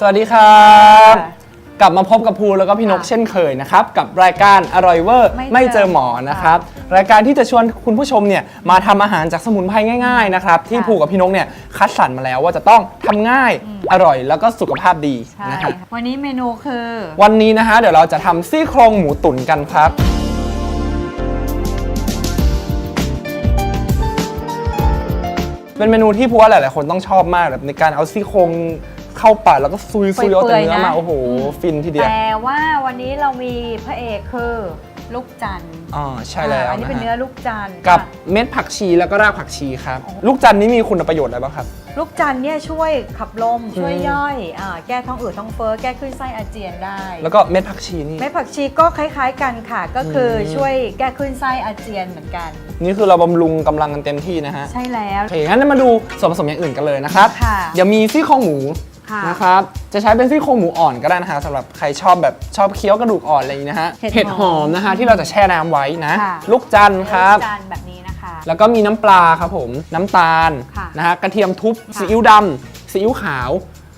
สวัสดีครับค่ะกลับมาพบกับภูแล้วก็พี่นกค่ะเช่นเคยนะครับ กับรายการอร่อยเวอร์ไม่ไม่เจเจออหมอนะครับ รายการที่จะชวนคุณผู้ชมเนี่ยมาทำอาหารจากสมุนไพรง่ายๆนะครับที่ค่ะภูกับพี่นกเนี่ยคัดสรรมาแล้วว่าจะต้องทำง่ายอร่อยแล้วก็สุขภาพดีใช่นะครับ วันนี้เมนูคือ วันนี้นะฮะเดี๋ยวเราจะทำซี่โครงหมูตุ๋นกันครับ เป็นเมนูที่พูว่าหลายๆคนต้องชอบมากแบบในการเอาซี่โครง เข้าปากแล้วก็ซุยซุยเอาแต่เนื้อมาโอ้โห ฟินทีเดียวแต่ว่าวันนี้เรามีพระเอกคือลูกจันทร์อ๋อใช่แล้วอ่าอันนี้เป็นฮะเนื้อลูกจันทร์กับค่ะเม็ดผักชีแล้วก็รากผักชีครับ ลูกจันทร์นี่มีคุณประโยชน์อะไรบ้างครับ ลูกจันทร์เนี่ยช่วยขับลมช่วยอืมย่อยอ่าแก้ท้องอืดท้องเฟ้อแก้คลื่นไส้อาเจียนได้ แล้วก็เม็ดผักชีนี่เม็ดผักชีก็คล้ายๆกันค่ะ ก็คืออมช่วยแก้คลื่นไส้อาเจียนเหมือนกัน นี่คือเราบำรุงกำลังกันเต็มที่นะฮะใช่แล้วโอเคงั้นมาดูส่วนผสมอย่างอื่นกันเลยนะครับค่ะเดี๋ยวมีซี่โครงหมูค่ะ นะครับจะใช้เป็นซี่โครงหมูอ่อนก็ได้นะฮะสำหรับใครชอบแบบชอบเคี้ยวกระดูกอ่อนอะไรอย่างนี้นะฮะเห็ดเห็ดหอมนะฮะที่เราจะแช่น้ำไว้นะค่ะลูกจันทร์ครับ ลูกจันทร์แบบนี้นะคะ แล้วก็มีน้ำปลาครับผมน้ำตาลค่ะ นะฮะกระเทียมทุบค่ะซีอิ๊วดำซีอิ๊วขาว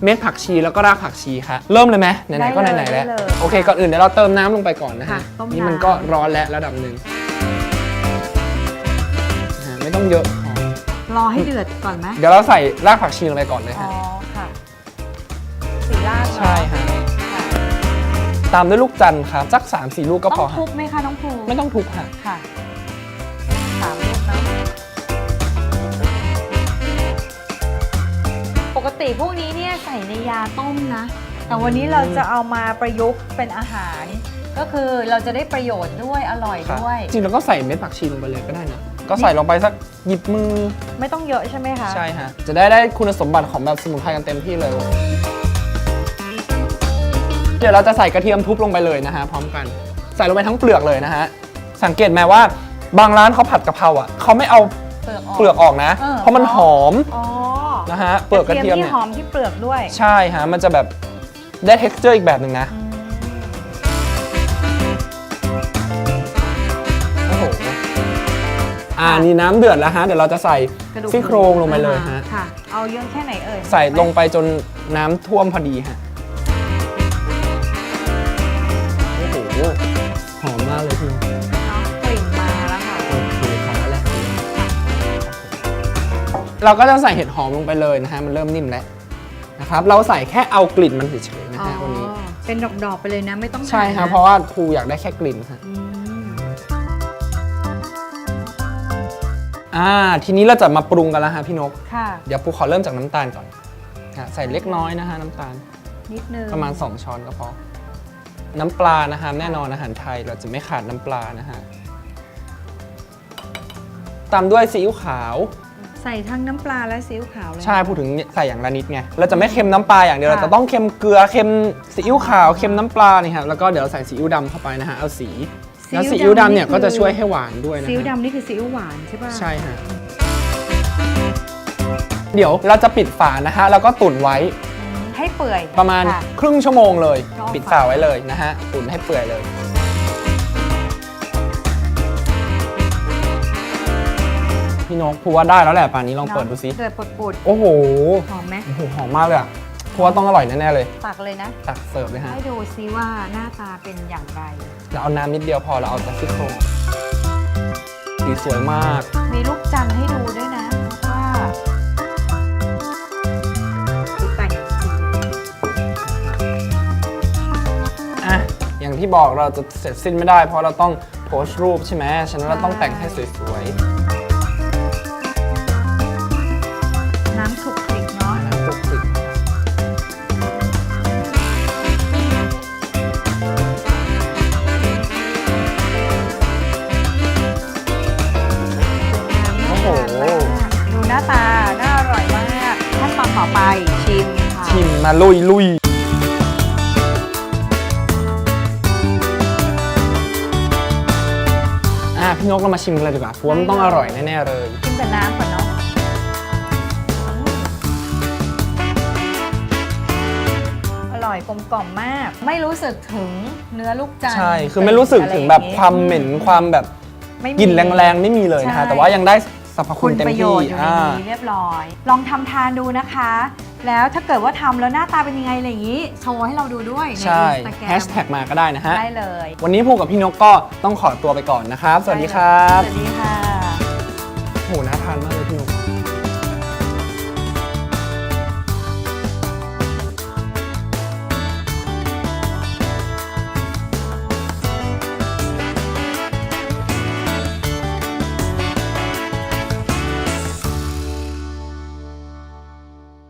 เม็ดผักชีแล้วก็รากผักชีครับเริ่มเลยไหมไหนๆก็ได้ไหเลยนๆแล้วได้เลยโอเคก่อนอื่นเดี๋ยวเราเติมน้ำลงไปก่อนนะค่ะฮะต้มนี่มันน้ำก็ร้อนแล้วระดับหนึ่งนะฮะไม่ต้องเยอะพอรอให้เดือดก่อนไหมเดี๋ยวเราใส่รากผักชีลงไปก่อนเลยอ๋อฮะ ตามด้วยลูกจันทร์ครับสัก 3 4 ลูกก็พต้อองฮะทุบไหมคะน้องภูไม่ต้องทุบฮะค่ะสามลูกเนอะปกติพวกนี้เนี่ยใส่ในยาต้มนะ แต่วันนี้เราจะเอามาประยุกต์เป็นอาหาร ก็คือเราจะได้ประโยชน์ด้วยอร่อยครับด้วย จริงเราก็ใส่เม็ดผักชีลงไปเลยก็ได้นะก็ใส่ลงไปสักหยิบมือ ไม่ต้องเยอะใช่ไหมคะ ใช่ฮะ จะได้ได้คุณสมบัติของแบบสมุนไพรกันเต็มที่เลย เดี๋ยวเราจะใส่กระเทียมทุบลงไปเลยนะฮะพร้อมกัน ใส่ลงไปทั้งเปลือกเลยนะฮะ สังเกตไหมว่าบางร้านเขาผัดกะเพราอะเขาไม่เอาเปลือกออก เปลือกออกนะ เออ เพราะมันหอมอ๋อนะฮะเปลือกกระเทียมที่เนี่ยหอมที่เปลือกด้วยใช่ฮะมันจะแบบได้ texture อีกแบบหนึ่งนะอืมโอ้โหอ่านี่น้ำเดือดแล้วฮะเดี๋ยวเราจะใส่กระดูกซี่โครงลงไปเลยฮะ ค่ะ เอาเยอะแค่ไหนเอ่ยใส่ลงไปจนน้ำท่วมพอดีฮะ เราก็จะใส่เห็ดหอมลงไปเลยนะฮะมันเริ่มนิ่มแล้วนะครับเราใส่แค่เอากลิ่นมันเฉยๆนะฮะวันนี้อ๋อเป็นดอกๆไปเลยนะไม่ต้องใช่หั่นครับนเพราะว่าครูอยากได้แค่กลิ่นฮะอืมอ่าทีนี้เราจะมาปรุงกันแล้วฮะพี่นกค่ะเดี๋ยวครูขอเริ่มจากน้ำตาลก่อนอะใส่เล็กน้อยนะฮะน้ำตาลนิดนึงประมาณ 2 ช้อนก็พอน้ำปลานะฮะแน่นอนอาหารไทยเราจะไม่ขาดน้ำปลานะฮะตามด้วยซีอิ๊วขาว ใส่ทั้งน้ำปลาและซีอิ๊วขาวเลย ใช่พูดถึงใส่อย่างละนิดไงเราจะไม่เค็มน้ำปลาอย่างเดียวค่ะ เราจะต้องเค็มเกลือเค็มซีอิ๊วขาวเค็มน้ำปลานี่ครับแล้วก็เดี๋ยวใส่ซีอิ๊วดำเข้าไปนะฮะเอาสีแล้วซีอิ๊วดำเนี่ยก็จะช่วยให้หวานด้วยนะซีอิ๊วฮะ ดำนี่คือซีอิ๊วหวานใช่ป่ะ ใช่ฮะ เดี๋ยวเราจะปิดฝานะฮะ แล้วก็ตุ๋นไว้อืมให้เปื่อยประมาณค่ะ ครึ่งชั่วโมงเลย ก็เอาปิดฝาไว้เลยนะฮะ ตุ๋นให้เปื่อยเลย พี่นกพูว่าได้แล้วแหละป่านนี้ลองเปิดดูสิเดือดปุดโอ้โหๆหอมไหมโอ้โหหอมมากเลยอะพูว่าต้องอร่อยแน่ๆเลยตักเลยนะ ตักเสิร์ฟเลยฮะให้ดูซิว่าหน้าตาเป็นอย่างไร เราเอาน้ำนิดเดียวพอเราเอาแต่ซี่โครงสีสวยมาก มีลูกจันทร์ให้ดูด้วยนะว่าดูแต่งสีอะอย่างที่บอกเราจะเสร็จสิ้นไม่ได้ เพราะเราต้องโพสต์รูปใช่ไหมฉะนั้นเราต้องแต่งให้สวยน้ ชิมค่ะชิมมาลุยลุยอะพี่นกเรามาชิมกันเลยดีกว่าเพราะว่ามันต้องอร่อยแน่ๆเลย ชิมกับน้ำก่อนเนาะอร่อยกลมกล่อมมาก ไม่รู้สึกถึงเนื้อลูกจันทร์ใช่ คือไม่รู้สึกถึงแบบความเหม็นความแบบไม่มี กลิ่นแรงๆ ไม่มีเลยนะคะ ใช่ แต่ว่ายังได้ส รรพคุคุณณเต็มประโยที่ชน์อยู่ในอ่า นี้เรียบร้อย ลองทำทานดูนะคะ แล้วถ้าเกิดว่าทำแล้วหน้าตาเป็นยังไงอะไรอย่างนี้ โชว์ให้เราดูด้วยในใช่ อินสตาแกรแฮชแท็กมาก็ได้นะฮะ ได้เลยวันนี้ภูกับพี่นกก็ต้องขอตัวไปก่อนนะครับ สวัสดีครับ สวัสดีค่ะ โห น่าทานมากเลยพี่นก